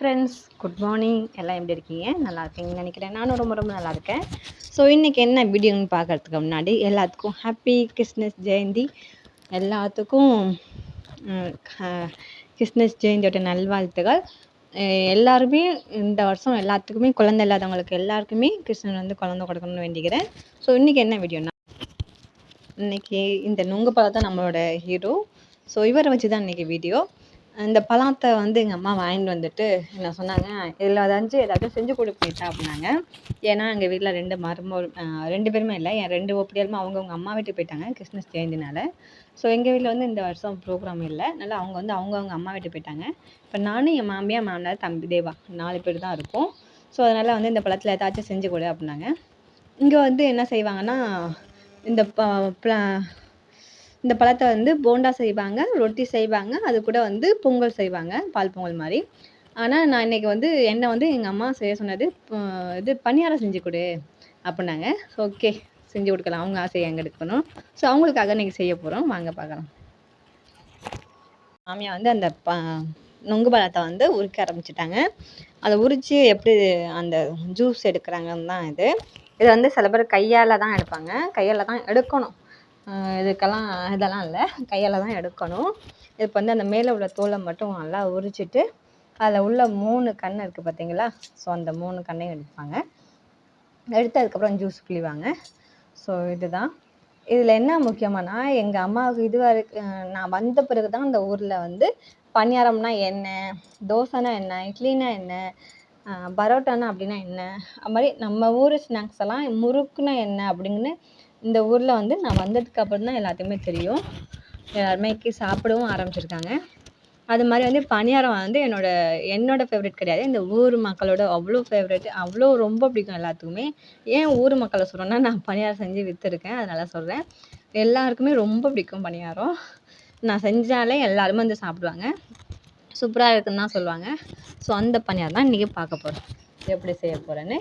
Friends good morning எல்லாம் எப்படி இருக்கீங்க? நல்லா இருக்கீங்கன்னு நினைக்கிறேன். நானும் ரொம்ப ரொம்ப நல்லா இருக்கேன். ஸோ இன்றைக்கி என்ன வீடியோன்னு பார்க்கறதுக்கு முன்னாடி எல்லாத்துக்கும் ஹாப்பி கிறிஸ்மஸ் ஜெயந்தி. எல்லாத்துக்கும் கிருஷ்ணஸ் கிறிஸ்மஸ் ஜெயந்தியோட நல்வாழ்த்துகள். எல்லாருமே இந்த வருஷம் எல்லாத்துக்குமே குழந்தை இல்லாதவங்களுக்கு எல்லாருக்குமே கிருஷ்ணன் வந்து குழந்தை கொடுக்கணும்னு வேண்டிக்கிறேன். ஸோ இன்றைக்கி என்ன வீடியோனா இன்றைக்கி இந்த நுங்கு பழம் தான் நம்மளோட ஹீரோ ஸோ இவரை வச்சு தான் இன்னைக்கு வீடியோ இந்த பழத்தை வந்து எங்கள் அம்மா வாங்கிட்டு வந்துட்டு என்ன சொன்னாங்க இதில் ஏதாச்சும் ஏதாச்சும் செஞ்சு கொடுப்பீட்டா அப்படின்னாங்க. ஏன்னா எங்கள் வீட்டில் ரெண்டு மரும ரெண்டு பேருமே இல்லை. என் ரெண்டு ஒப்படியாலுமே அவங்கவுங்க அம்மா வீட்டுக்கு போயிட்டாங்க கிறிஸ்மஸ் ஜெயந்தினால். ஸோ எங்கள் வீட்டில் வந்து இந்த வருஷம் ப்ரோக்ராம் இல்லை. அதனால் அவங்க வந்து அவங்கவுங்க அம்மா வீட்டுக்கு போயிட்டாங்க. இப்போ நானும் என் மாமியார் மாமனார் தம்பி தேவா நாலு பேர் தான் இருக்கோம். ஸோ அதனால் வந்து இந்த பழத்தில் ஏதாச்சும் செஞ்சு கொடு அப்படின்னாங்க. இங்கே வந்து என்ன செய்வாங்கன்னா இந்த ப ப- இந்த பழத்தை வந்து போண்டா செய்வாங்க ரொட்டி செய்வாங்க அது கூட வந்து பொங்கல் செய்வாங்க பால் பொங்கல் மாதிரி. ஆனால் நான் இன்னைக்கு வந்து என்னை வந்து எங்கள் அம்மா செய்ய சொன்னது இது பணியாரம் செஞ்சு கொடு அப்படின்னாங்க. ஓகே செஞ்சு கொடுக்கலாம். அவங்க ஆசையை எங்கே எடுக்கணும் ஸோ அவங்களுக்காக இன்றைக்கி செய்ய போகிறோம் வாங்க பார்க்கலாம். மாமியா வந்து அந்த ப நொங்கு பழத்தை வந்து உரிக்க ஆரம்பிச்சிட்டாங்க. அதை உரித்து எப்படி அந்த ஜூஸ் எடுக்கிறாங்கன்னு தான் இது. இதை வந்து சில பேர் கையால் தான் எடுப்பாங்க. கையால் தான் எடுக்கணும். இதுக்கெல்லாம் இதெல்லாம் இல்லை. கையால் தான் எடுக்கணும். இப்போ வந்து அந்த மேலே உள்ள தோலை மட்டும் நல்லா உரிச்சிட்டு அதில் உள்ள மூணு கண் இருக்குது பார்த்தீங்களா ஸோ அந்த மூணு கண்ணையும் எடுப்பாங்க. எடுத்து அதுக்கப்புறம் ஜூஸ் பிழிவாங்க. ஸோ இதுதான். இதில் என்ன முக்கியமானா எங்கள் அம்மாவுக்கு இது வரைக்கும் நான் வந்த பிறகு தான் இந்த ஊரில் வந்து பணியாரம்னா என்ன தோசைனா என்ன இட்லினா என்ன பரோட்டானா அப்படின்னா என்ன அது மாதிரி நம்ம ஊர் ஸ்நாக்ஸ் எல்லாம் முறுக்குனா என்ன அப்படின்னு இந்த ஊரில் வந்து நான் வந்ததுக்கு அப்புறம் தான் எல்லாத்துக்குமே தெரியும். எல்லாருமே சாப்பிடவும் ஆரம்பிச்சிருக்காங்க. அது மாதிரி வந்து பணியாரம் வந்து என்னோட என்னோட ஃபேவரட் கிடையாது. இந்த ஊர் மக்களோட அவ்வளோ ஃபேவரட் அவ்வளோ ரொம்ப பிடிக்கும் எல்லாத்துக்குமே. ஏன் ஊர் மக்களை சொல்கிறேன்னா நான் பணியாரம் செஞ்சு விற்றுருக்கேன் அதனால சொல்கிறேன் எல்லாருக்குமே ரொம்ப பிடிக்கும் பணியாரம் நான் செஞ்சாலே எல்லாருமே வந்து சாப்பிடுவாங்க. சூப்பராக இருக்குன்னு தான் சொல்லுவாங்க. ஸோ அந்த பணியாரம் தான் இன்றைக்கி பார்க்க போகிறோம் எப்படி செய்ய போகிறேன்னு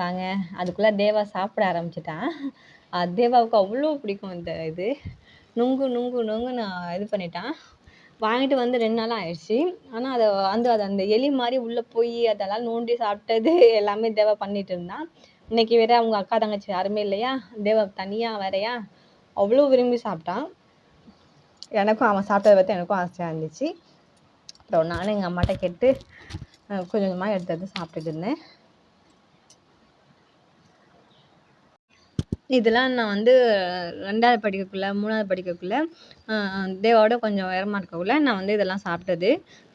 வாங்க அதுக்குள்ளே தேவா சாப்பிட ஆரம்பிச்சிட்டான். தேவாவுக்கு அவ்வளோ பிடிக்கும் அந்த இது. நுங்கு நுங்கு நுங்கு நான் இது பண்ணிட்டான். வாங்கிட்டு வந்து ரெண்டு நாள் ஆயிடுச்சு. ஆனால் அதை வந்து அது அந்த எலி மாதிரி உள்ளே போய் அதெல்லாம் நோண்டி சாப்பிட்டது எல்லாமே தேவா பண்ணிட்டு இருந்தான் இன்னைக்கு வேற அவங்க அக்கா தங்கச்சி யாருமே இல்லையா? தேவா தனியாக வேறயா? அவ்வளோ விரும்பி சாப்பிட்டான். எனக்கும் அவன் சாப்பிட்டதை பார்த்து எனக்கும் ஆசையாக இருந்துச்சு. அப்புறம் நானும் எங்கள் அம்மாட்ட கேட்டு கொஞ்சம் கொஞ்சமாக எடுத்து எடுத்து சாப்பிட்டுட்டு இருந்தேன். இதெல்லாம் நான் வந்து ரெண்டாவது படிக்கக்குள்ளே மூணாவது படிக்கக்குள்ள தேவாவோட கொஞ்சம் உயரமா இருக்கக்குள்ளே நான் வந்து இதெல்லாம் சாப்பிட்டது.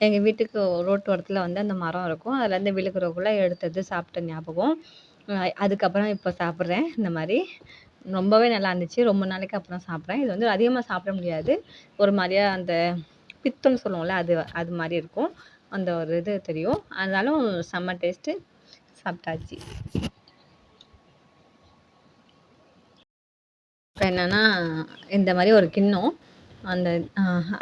எங்கள் வீட்டுக்கு ரோட்டு ஓரத்தில் வந்து அந்த மரம் இருக்கும். அதுலேருந்து விழுக்கிறக்குள்ள எடுத்தது சாப்பிட்ட ஞாபகம். அதுக்கப்புறம் இப்போ சாப்பிட்றேன். இந்த மாதிரி ரொம்பவே நல்லா இருந்துச்சு. ரொம்ப நாளைக்கு அப்புறம் சாப்பிட்றேன். இது வந்து அதிகமாக சாப்பிட முடியாது. ஒரு மாதிரியா அந்த பித்தம்னு சொல்லுவோம்ல அது அது மாதிரி இருக்கும். அந்த ஒரு இது தெரியும். அதனாலும் செம்ம டேஸ்ட்டு சாப்பிட்டாச்சு. இப்போ என்னன்னா இந்த மாதிரி ஒரு கிண்ணம் அந்த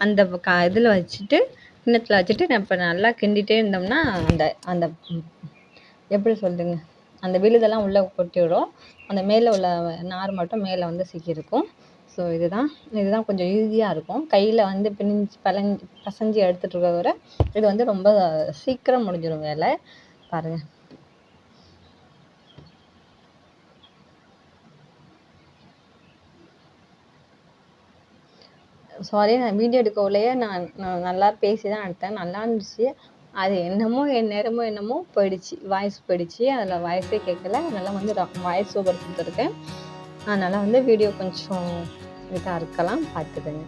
அந்த க இதில் வச்சுட்டு கிண்ணத்தில் வச்சுட்டு நம்ம இப்போ நல்லா கிண்டிகிட்டே இருந்தோம்னா அந்த அந்த எப்படி சொல்லுங்க அந்த விழுதெல்லாம் உள்ளே கொட்டி விடும் அந்த மேலே உள்ள நார் மட்டும் மேலே வந்து சிக்கியிருக்கும். ஸோ இதுதான் இதுதான் கொஞ்சம் ஈஸியாக இருக்கும். கையில் வந்து பிணிஞ்சு பலஞ்சு பசஞ்சு எடுத்துகிட்டு இருக்க விட இது வந்து ரொம்ப சீக்கிரம் முடிஞ்சிடும் வேலை. பாருங்கள் சாரி நான் வீடியோ எடுக்கவுலையே நான் நான் நல்லா பேசி தான் எடுத்தேன். நல்லா இருந்துச்சு. அது என்னமோ என் நேரமோ என்னமோ போயிடுச்சு. வாய்ஸ் போயிடுச்சு. அதில் வாய்ஸே கேட்கல அதனால் வந்து வாய்ஸ் ஓவர் கொடுத்துருக்கேன். அதனால் வந்து வீடியோ கொஞ்சம் இதாக இருக்கலாம். பார்த்துக்கங்க.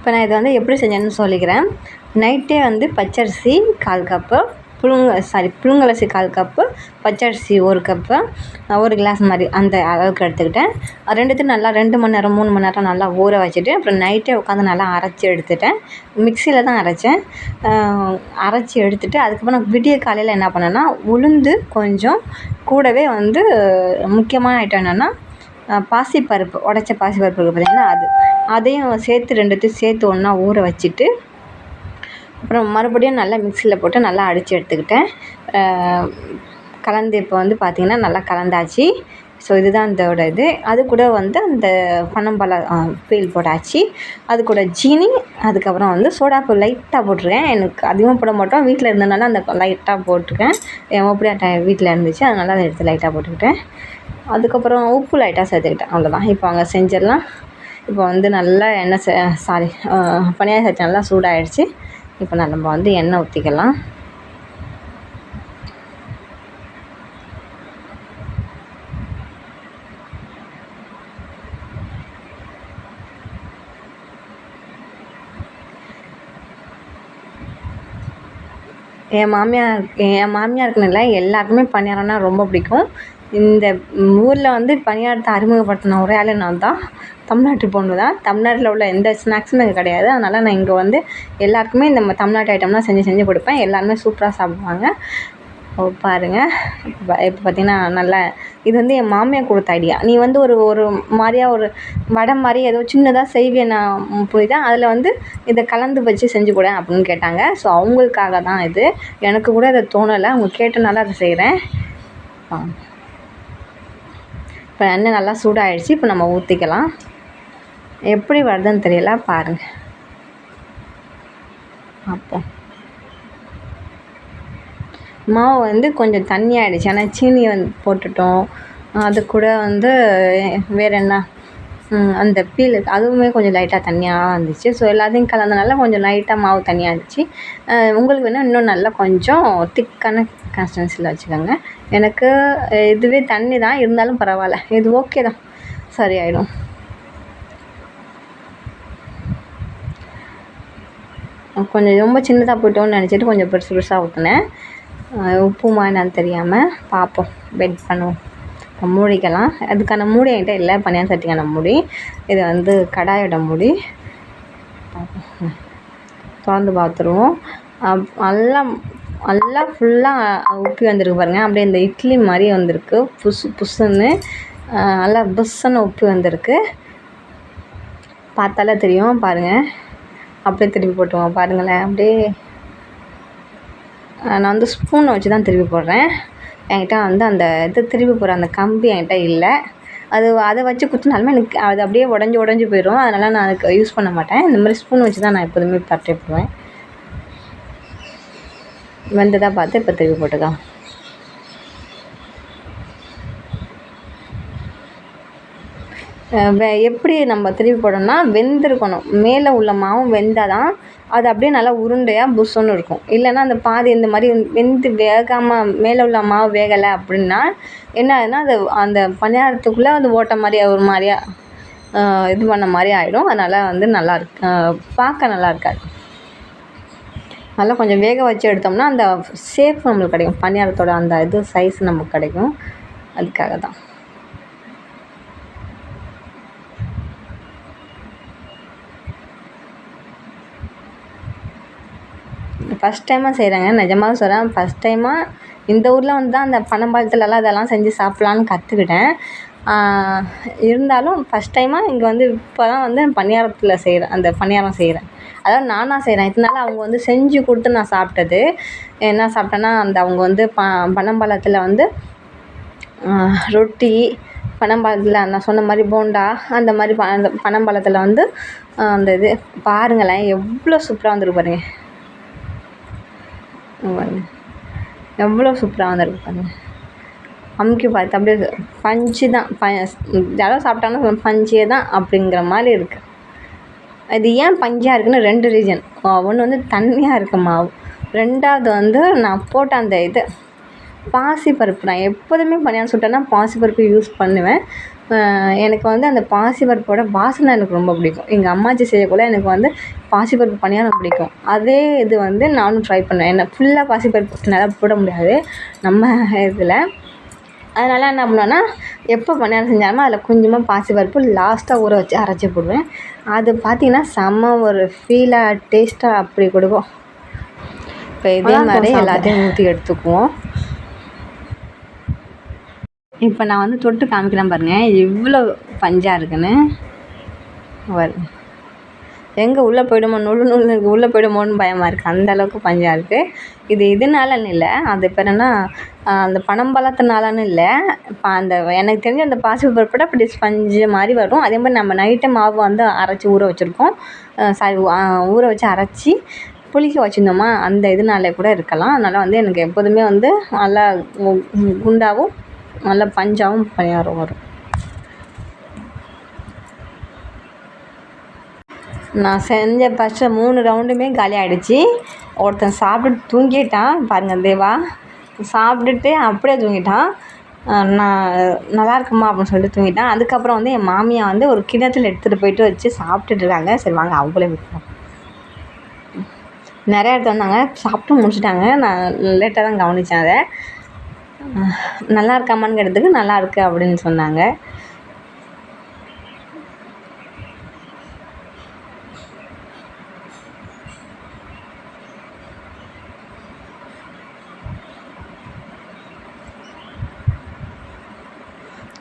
இப்போ நான் இதை வந்து எப்படி செஞ்சேன்னு சொல்லிக்கிறேன். நைட்டே வந்து பச்சரிசி கால் கப்பு புழுங்க சாரி புழுங்கலரிசி கால் கப்பு பச்சரிசி ஒரு கப்பு ஒரு கிளாஸ் மாதிரி அந்த அளவுக்கு எடுத்துக்கிட்டேன். ரெண்டுத்தையும் நல்லா ரெண்டு மணி நேரம் மூணு மணி நேரம் நல்லா ஊற வச்சுட்டு அப்புறம் நைட்டே உட்காந்து நல்லா அரைச்சி எடுத்துட்டேன். மிக்சியில் தான் அரைச்சேன். அரைச்சி எடுத்துட்டு அதுக்கப்புறம் விடிய காலையில் என்ன பண்ணேன்னா உளுந்து கொஞ்சம் கூடவே வந்து முக்கியமான ஐட்டம் என்னென்னா பாசிப்பருப்பு உடச்ச பாசிப்பருப்பு இருக்குது பார்த்திங்கன்னா அது. அதையும் சேர்த்து ரெண்டுத்தையும் சேர்த்து ஒன்றா ஊற வச்சுட்டு அப்புறம் மறுபடியும் நல்லா மிக்சியில் போட்டு நல்லா அடித்து எடுத்துக்கிட்டேன். கலந்து இப்போ வந்து பார்த்திங்கன்னா நல்லா கலந்தாச்சு. ஸோ இதுதான் இதோட இது. அது கூட வந்து அந்த பனம்பழ பீல் போட்டாச்சு. அது கூட ஜீனி அதுக்கப்புறம் வந்து சோடாப்பு லைட்டாக போட்டிருக்கேன். எனக்கு அதிகமாக போட மாட்டோம். வீட்டில் இருந்தனால அந்த லைட்டாக போட்டிருக்கேன். என் எப்படியா வீட்டில் இருந்துச்சு. அதனால் அதை எடுத்து லைட்டாக போட்டுக்கிட்டேன். அதுக்கப்புறம் உப்பு லைட்டாக சேர்த்துக்கிட்டேன். அவ்வளோதான் இப்போ அங்கே செஞ்சிடலாம். இப்போ வந்து நல்லா எண்ணெய் சே சாரி பனியார சட்டி நல்லா சூடாகிடுச்சு இப்போ நான் நம்ம வந்து எண்ணெய் ஊற்றிக்கலாம் என் மாமியார் என் மாமியாருக்குன்னு இல்லை எல்லாருக்குமே பணியாரம்னா ரொம்ப பிடிக்கும். இந்த ஊரில் வந்து பணியாரத்தை அறிமுகப்படுத்தின ஒரே ஆள் நான் தான். தமிழ்நாட்டு பொண்ணு தான். தமிழ்நாட்டில் உள்ள எந்த ஸ்நாக்ஸும் எனக்கு கிடையாது. அதனால் நான் இங்கே வந்து எல்லாருக்குமே இந்த தமிழ்நாட்டு ஐட்டம்லாம் செஞ்சு செஞ்சு கொடுப்பேன். எல்லாருமே சூப்பராக சாப்பிடுவாங்க. பாருங்கள் இப்போ இப்போ பார்த்திங்கன்னா நல்லா இது வந்து என் மாமியார் கொடுத்த ஐடியா நீ வந்து ஒரு ஒரு மாதிரியா ஒரு வடை மாதிரி ஏதோ சின்னதாக செய்வேன் நான் புரியுதா? அதில் வந்து இதை கலந்து வச்சு செஞ்சு கொடு அப்படின்னு கேட்டாங்க. ஸோ அவங்களுக்காக தான் இது. எனக்கு கூட அதை தோணலை. அவங்க கேட்டனால அதை செய்கிறேன் இப்போ எண்ணெய் நல்லா சூடாகிடுச்சு இப்போ நம்ம ஊற்றிக்கலாம் எப்படி வருதுன்னு தெரியல பாருங்கள் அப்போ மாவு வந்து கொஞ்சம் தண்ணி ஆகிடுச்சி ஆனால் சீனி வந்து போட்டுட்டோம். அது கூட வந்து வேறு என்ன? அந்த பீல் அதுவுமே கொஞ்சம் லைட்டாக தண்ணியாக இருந்துச்சு. ஸோ எல்லாத்தையும் கலந்தனால கொஞ்சம் லைட்டாக மாவு தண்ணியாக இருந்துச்சு. உங்களுக்கு வேணால் இன்னும் நல்லா கொஞ்சம் திக்கான கன்சிஸ்டன்சியில் வச்சுக்கோங்க. எனக்கு இதுவே தண்ணி தான். இருந்தாலும் பரவாயில்ல. இது ஓகே தான். சரியாயிடும் கொஞ்சம் ரொம்ப சின்னதாக போயிட்டோம்னு நினச்சிட்டு கொஞ்சம் பெருசு பெருசாக ஊற்றினேன் உப்புமா என்னன்னு தெரியாமல் பார்ப்போம் வெயிட் பண்ணுவோம். மூடிக்கலாம். அதுக்கான மூடி என்கிட்ட இல்லை. பனியார் சட்டிக்கான மூடி. இது வந்து கடாயோட மூடி. திறந்து பார்த்துருவோம். நல்லா நல்லா ஃபுல்லாக உப்பி வந்திருக்கு பாருங்கள் அப்படியே இந்த இட்லி மாதிரி வந்திருக்கு. புசு புசுன்னு நல்லா புஸ்ஸுன்னு உப்பி வந்திருக்கு. பார்த்தாலே தெரியும். பாருங்கள் அப்படியே திருப்பி போட்டுருவோம். பாருங்களேன். அப்படியே நான் வந்து ஸ்பூனை வச்சு தான் திருப்பி போடுறேன். என்கிட்ட வந்து அந்த இது திருப்பி போடுற அந்த கம்பி என்கிட்ட இல்லை. அது அதை வச்சு குத்தினாலுமே எனக்கு அது அப்படியே உடஞ்சி உடஞ்சி போயிடும் அதனால் நான் அதுக்கு யூஸ் பண்ண மாட்டேன். இந்த மாதிரி ஸ்பூன் வச்சு தான் நான் எப்போதுமே பரட்டி போடுவேன். வெந்ததாக பார்த்து இப்போ திருப்பி போட்டுக்கலாம். எப்படி நம்ம திருப்பி போடணும்னா வெந்திருக்கணும். மேலே உள்ள மாவும் வெந்தால் தான் அது அப்படியே நல்லா உருண்டையாக புஸ்ஸுன்னு இருக்கும். இல்லைன்னா அந்த பாதி இந்த மாதிரி வெந்து வேகாமல் மேலே உள்ள மாவு வேகலை அப்படின்னா என்ன ஆகுதுன்னா அது அந்த பணியாரத்துக்குள்ளே அது ஓட்டை மாதிரி ஒரு மாதிரியா இது பண்ண மாதிரி ஆகிடும் அதனால் வந்து நல்லா இருக்கு. பார்க்க நல்லா இருக்காது. நல்லா கொஞ்சம் வேக வச்சு எடுத்தோம்னா அந்த ஷேப் நம்மளுக்கு கிடைக்கும். பணியாரத்தோட அந்த இது சைஸ் நமக்கு கிடைக்கும். அதுக்காக தான் ஃபஸ்ட் டைமாக செய்கிறேங்க நிஜமாக சொல்கிறேன் ஃபஸ்ட் டைமாக இந்த ஊரில் வந்து தான் அந்த பனம்பழத்துலலாம் இதெல்லாம் செஞ்சு சாப்பிட்லான்னு கற்றுக்கிட்டேன் இருந்தாலும் ஃபஸ்ட் டைமாக இங்கே வந்து இப்போ தான் வந்து பணியாரத்தில் செய்கிறேன் அந்த பணியாரம் செய்கிறேன் அதாவது நானாக செய்கிறேன் இதனால அவங்க வந்து செஞ்சு கொடுத்து நான் சாப்பிட்டது. என்ன சாப்பிட்டேன்னா அந்த அவங்க வந்து ப பனம்பழத்தில் வந்து ரொட்டி பனம்பழத்தில் நான் சொன்ன மாதிரி போண்டா அந்த மாதிரி ப அந்த பனம்பழத்தில் வந்து அந்த இது பாருங்களேன். எவ்வளோ சூப்பராக வந்துருக்கு பாருங்கள் பாருங்க எவ்வளோ சூப்பராக வந்திருக்கு பாருங்கள் அமுக்கி பார்த்து அப்படியே பஞ்சு தான் ப யாராவது சாப்பிட்டாங்கன்னா பஞ்சே தான் அப்படிங்கிற மாதிரி இருக்குது அது ஏன் பஞ்சாக இருக்குன்னு ரெண்டு ரீசன் ஒன்று வந்து தண்ணியாக இருக்குது மாவு ரெண்டாவது வந்து நான் போட்ட அந்த இது பாசிப்பருப்பு நான் எப்போதுமே பணியாரம் சுட்டேன்னா பாசிப்பருப்பு யூஸ் பண்ணுவேன். எனக்கு வந்து அந்த பாசிப்பருப்போட வாசனை எனக்கு ரொம்ப பிடிக்கும். எங்கள் அம்மாச்சி செய்யக்குள்ள எனக்கு வந்து பாசிப்பருப்பு பணியாரம் பிடிக்கும். அதே இது வந்து நானும் ட்ரை பண்ணுவேன். என்ன ஃபுல்லாக பாசிப்பருப்பு என்னால் போட முடியாது. நம்ம இதில். அதனால் என்ன பண்ணுவேன்னா எப்போ பணியாரம் செஞ்சாலுமே அதில் கொஞ்சமாக பாசிப்பருப்பு லாஸ்ட்டாக ஊற வச்சு அரைச்சி போடுவேன். அது பார்த்திங்கன்னா செம்ம ஒரு ஃபீலாக டேஸ்ட்டாக அப்படி கொடுக்கும். இப்போ இதே மாதிரி எல்லாத்தையும் ஊற்றி எடுத்துக்குவோம். இப்போ நான் வந்து தொட்டு காமிக்கிறேன் பாருங்கள் எவ்வளோ பஞ்சாக இருக்குன்னு. வரும் எங்கே உள்ளே போயிடுமோ நுழு நுழு உள்ளே போயிடுமோன்னு பயமாக இருக்குது அந்த அளவுக்கு பஞ்சாக இருக்குது இது இதனாலன்னு இல்லை. அது இப்போ என்ன அந்த பனம்பழத்துனாலன்னு இல்லை. இப்போ அந்த எனக்கு தெரிஞ்ச அந்த பாசி பருப்போட அப்படி ஸ்பஞ்சு மாதிரி வரும். அதே மாதிரி நம்ம நைட்டு மாவு வந்து அரைச்சி ஊற வச்சுருக்கோம். சாரி ஊற வச்சு அரைச்சி புளிக்க வச்சுருந்தோமா அந்த இதனால கூட இருக்கலாம். அதனால் வந்து எனக்கு எப்போதுமே வந்து நல்லா குண்டாகவும் நல்லா பஞ்சாகவும் பணியாரம் வரும். நான் செஞ்ச ஃபஸ்ட்டு மூணு ரவுண்டுமே காலி ஆகிடுச்சி ஒருத்தன் சாப்பிட்டுட்டு தூங்கிட்டான். பாருங்கள் தேவா. சாப்பிட்டுட்டு அப்படியே தூங்கிட்டான். நான் நல்லா இருக்குமா அப்படின்னு சொல்லிட்டு தூங்கிட்டான். அதுக்கப்புறம் வந்து என் மாமியா வந்து ஒரு கிணத்துல எடுத்துகிட்டு போயிட்டு வச்சு சாப்பிட்டுட்டு இருக்காங்க. சரி வாங்க அவங்களே விட்டுறோம். நிறையா எடுத்து வந்தாங்க. சாப்பிட்டு முடிச்சிட்டாங்க. நான் லேட்டாக தான் கவனித்தேன் அதை. நல்லா இருக்காமான்னு கேட்டதுக்கு நல்லா இருக்கு அப்படின்னு சொன்னாங்க.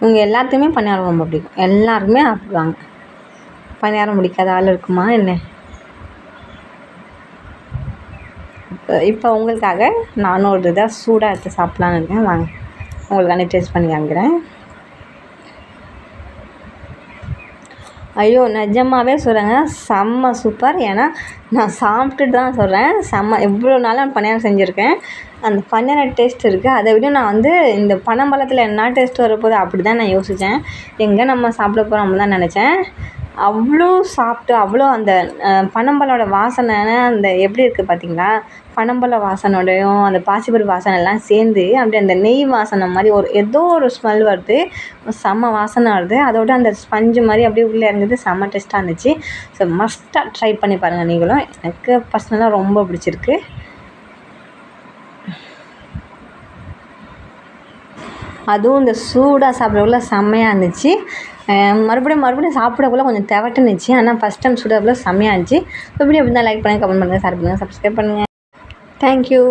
இவங்க எல்லாத்தையுமே பணியாரம் ரொம்ப பிடிக்கும். எல்லாருக்குமே சாப்பிடுவாங்க பணியாரம் பிடிக்காத ஆள் இருக்குமா என்ன? இப்போ உங்களுக்காக நானும் ஒரு இதாக சூடாக எடுத்து சாப்பிட்லான்னு இருக்கேன். வாங்க உங்களுக்கான டேஸ்ட் பண்ணி காமிக்கிறேன். ஐயோ நிஜமாகவே சொல்கிறேங்க செம்ம சூப்பர் ஏன்னா நான் சாப்பிட்டுட்டு தான் சொல்கிறேன் செம்ம எவ்வளோ நாளாக நான் பணியாரம் செஞ்சுருக்கேன். அந்த பணியாரம் டேஸ்ட் இருக்குது அதை விட நான் வந்து இந்த பனம்பழத்தில் என்ன டேஸ்ட் வரப்போகுது அப்படி தான் நான் யோசித்தேன் எங்கே நம்ம சாப்பிட போகிறோம் தான் நினச்சேன். அவ்வளோ சாப்பிட்டு அவ்வளோ அந்த பனம்பழோட வாசனை அந்த எப்படி இருக்குது பார்த்தீங்களா? பனம்பழ வாசனையோடையும் அந்த பாசிப்பருப்பு வாசனை எல்லாம் சேர்ந்து அப்படியே அந்த நெய் வாசனை மாதிரி ஒரு ஏதோ ஒரு ஸ்மெல் வருது. செம்ம வாசனை வருது. அதோட அந்த ஸ்பஞ்சு மாதிரி அப்படியே உள்ளே இறங்குது. செம்ம டேஸ்ட்டாக இருந்துச்சு. ஸோ மஸ்ட்டாக ட்ரை பண்ணி பாருங்கள் நீங்களும். எனக்கு பர்சனலாக ரொம்ப பிடிச்சிருக்கு. அதுவும் இந்த சூடாக சாப்பிடக்குள்ள செம்மையாக இருந்துச்சு. மறுபடியும் மறுபடியும் சாப்பிடக்குள்ள கொஞ்சம் தெவட்டுனுச்சு. ஆனால் ஃபஸ்ட் டைம் சுடக்குள்ள செம்மையாக இருந்துச்சு. மறுபடியும் எப்படி தான் லைக் பண்ணுங்கள் கமெண்ட் பண்ணுங்கள் ஷேர் பண்ணுங்கள் சப்ஸ்கிரைப் பண்ணுங்கள் தேங்க்யூ